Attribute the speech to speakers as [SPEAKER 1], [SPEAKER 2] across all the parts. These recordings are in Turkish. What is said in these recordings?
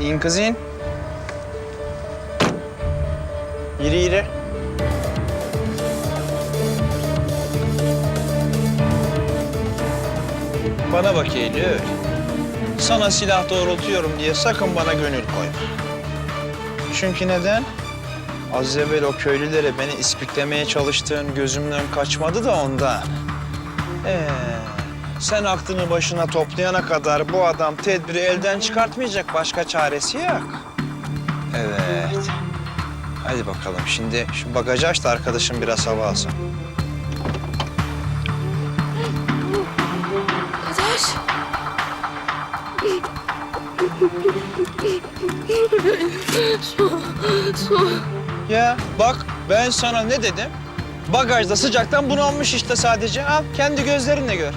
[SPEAKER 1] İn kız in. Yürü yürü. Bana bak Eylül. Sana silah doğrultuyorum diye sakın bana gönül koyma. Çünkü neden? Az evvel o köylülere beni ispiklemeye çalıştığın gözümden kaçmadı da ondan. Ee, sen aklını başına toplayana kadar bu adam tedbiri elden çıkartmayacak. Başka çaresi yok. Evet. Hadi bakalım şimdi şu bagajı aç da arkadaşım biraz hava alsın.
[SPEAKER 2] Kader. Su, su.
[SPEAKER 1] Ya bak ben sana ne dedim? Bagajda sıcaktan bunalmış işte sadece. Al kendi gözlerinle gör.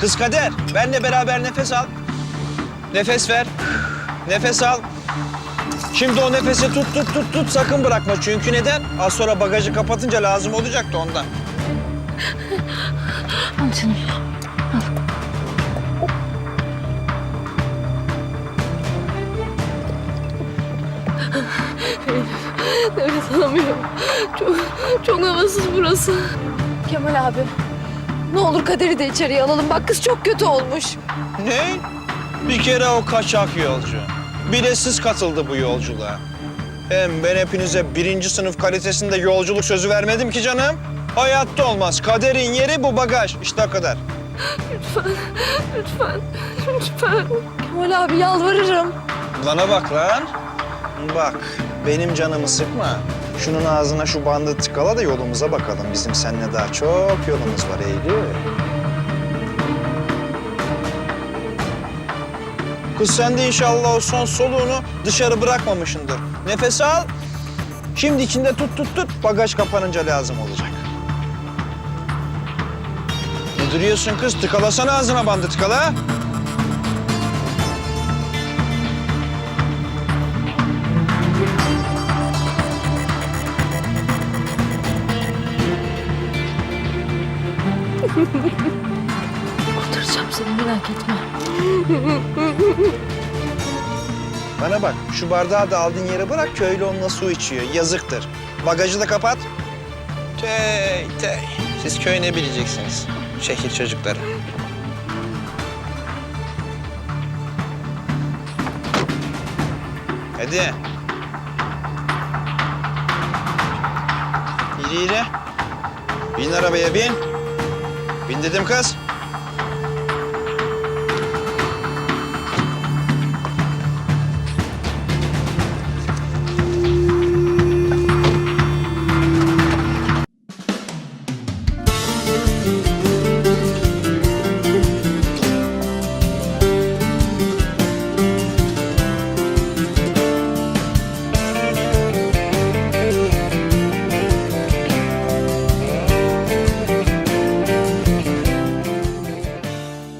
[SPEAKER 1] Kız Kader, benle beraber nefes al. Nefes ver. Nefes al. Şimdi o nefesi tut tut tut tut sakın bırakma. Çünkü neden? Az sonra bagajı kapatınca lazım olacaktı ondan.
[SPEAKER 2] Al canım. Al. Nefes alamıyorum. Çok, çok havasız burası. Kemal abi. Ne olur Kader'i de içeriye alalım. Bak kız çok kötü olmuş.
[SPEAKER 1] Ne? Bir kere o kaçak yolcu. Bir de siz katıldı bu yolculuğa. Hem ben hepinize birinci sınıf kalitesinde yolculuk sözü vermedim ki canım. Hayatta olmaz. Kaderin yeri bu bagaj. İşte o kadar.
[SPEAKER 2] Lütfen, lütfen, lütfen. Kemal abi yalvarırım.
[SPEAKER 1] Bana bak lan. Bak, benim canımı sıkma. Şunun ağzına şu bandı tıkala da yolumuza bakalım. Bizim seninle daha çok yolumuz var Eylül. Kız sen de inşallah o son soluğunu dışarı bırakmamışındır. Nefes al. Şimdi içinde tut tut tut. Bagaj kapanınca lazım olacak. Ne duruyorsun kız? Tıkalasana ağzına bandı tıkala.
[SPEAKER 2] Kurtaracağım seni merak etme.
[SPEAKER 1] Bana bak, şu bardağı da aldığın yere bırak, köylü onunla su içiyor. Yazıktır. Bagajı da kapat. Tey, tey. Siz köy ne bileceksiniz? Şehir çocukları. Hadi. Yürü yürü. Bin arabaya bin. Bin dedim kız.